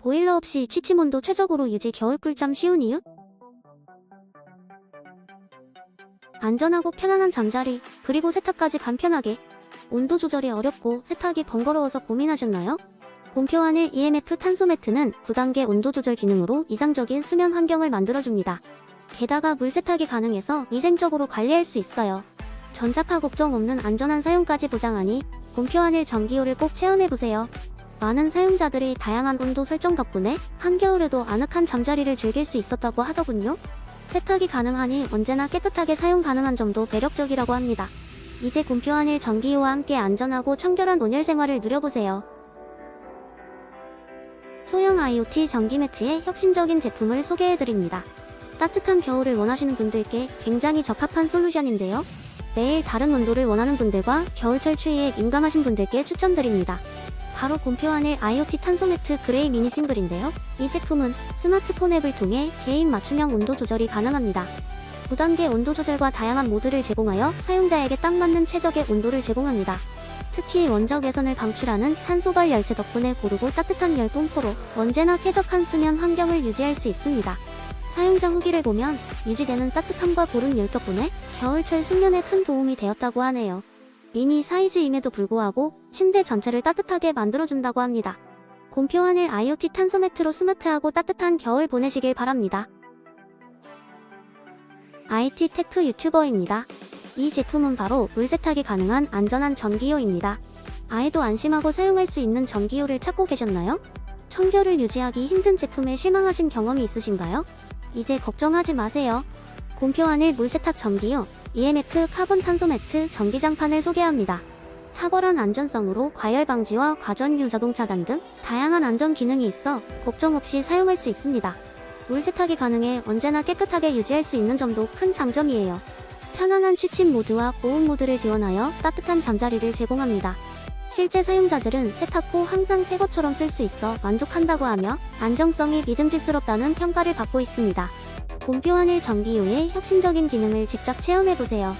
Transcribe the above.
보일러 없이 취침 온도 최적으로 유지 겨울 꿀잠 쉬운 이유? 안전하고 편안한 잠자리, 그리고 세탁까지 간편하게. 온도 조절이 어렵고 세탁이 번거로워서 고민하셨나요? 하늘 EMF 탄소 매트는 9단계 온도 조절 기능으로 이상적인 수면 환경을 만들어줍니다. 게다가 물 세탁이 가능해서 위생적으로 관리할 수 있어요. 전자파 걱정 없는 안전한 사용까지 보장하니 하늘 전기요를 꼭 체험해보세요. 많은 사용자들이 다양한 온도 설정 덕분에 한겨울에도 아늑한 잠자리를 즐길 수 있었다고 하더군요. 세탁이 가능하니 언제나 깨끗하게 사용 가능한 점도 매력적이라고 합니다. 이제 곰표 하늘 전기요와 함께 안전하고 청결한 온열 생활을 누려보세요. 소형 IoT 전기 매트의 혁신적인 제품을 소개해드립니다. 따뜻한 겨울을 원하시는 분들께 굉장히 적합한 솔루션인데요. 매일 다른 온도를 원하는 분들과 겨울철 추위에 민감하신 분들께 추천드립니다. 바로 곰표 하늘 IoT 탄소 매트 그레이 미니 싱글인데요. 이 제품은 스마트폰 앱을 통해 개인 맞춤형 온도 조절이 가능합니다. 9단계 온도 조절과 다양한 모드를 제공하여 사용자에게 딱 맞는 최적의 온도를 제공합니다. 특히 원적 외선을 방출하는 탄소발 열체 덕분에 고르고 따뜻한 열 분포로 언제나 쾌적한 수면 환경을 유지할 수 있습니다. 사용자 후기를 보면 유지되는 따뜻함과 고른 열 덕분에 겨울철 숙면에 큰 도움이 되었다고 하네요. 미니 사이즈임에도 불구하고 침대 전체를 따뜻하게 만들어준다고 합니다. 곰표 하늘 IoT 탄소 매트로 스마트하고 따뜻한 겨울 보내시길 바랍니다. IT 테크 유튜버입니다. 이 제품은 바로 물 세탁이 가능한 안전한 전기요입니다. 아이도 안심하고 사용할 수 있는 전기요를 찾고 계셨나요? 청결을 유지하기 힘든 제품에 실망하신 경험이 있으신가요? 이제 걱정하지 마세요. 곰표 하늘 물세탁 전기요 EMF 카본 탄소 매트 전기장판을 소개합니다. 탁월한 안전성으로 과열 방지와 과전류 자동 차 단 등 다양한 안전 기능이 있어 걱정 없이 사용할 수 있습니다. 물 세탁이 가능해 언제나 깨끗하게 유지할 수 있는 점도 큰 장점이에요. 편안한 취침 모드와 고온 모드를 지원하여 따뜻한 잠자리를 제공합니다. 실제 사용자들은 세탁 후 항상 새 것처럼 쓸 수 있어 만족한다고 하며 안정성이 믿음직스럽다는 평가를 받고 있습니다. 곰표 하늘 전기요의 혁신적인 기능을 직접 체험해보세요.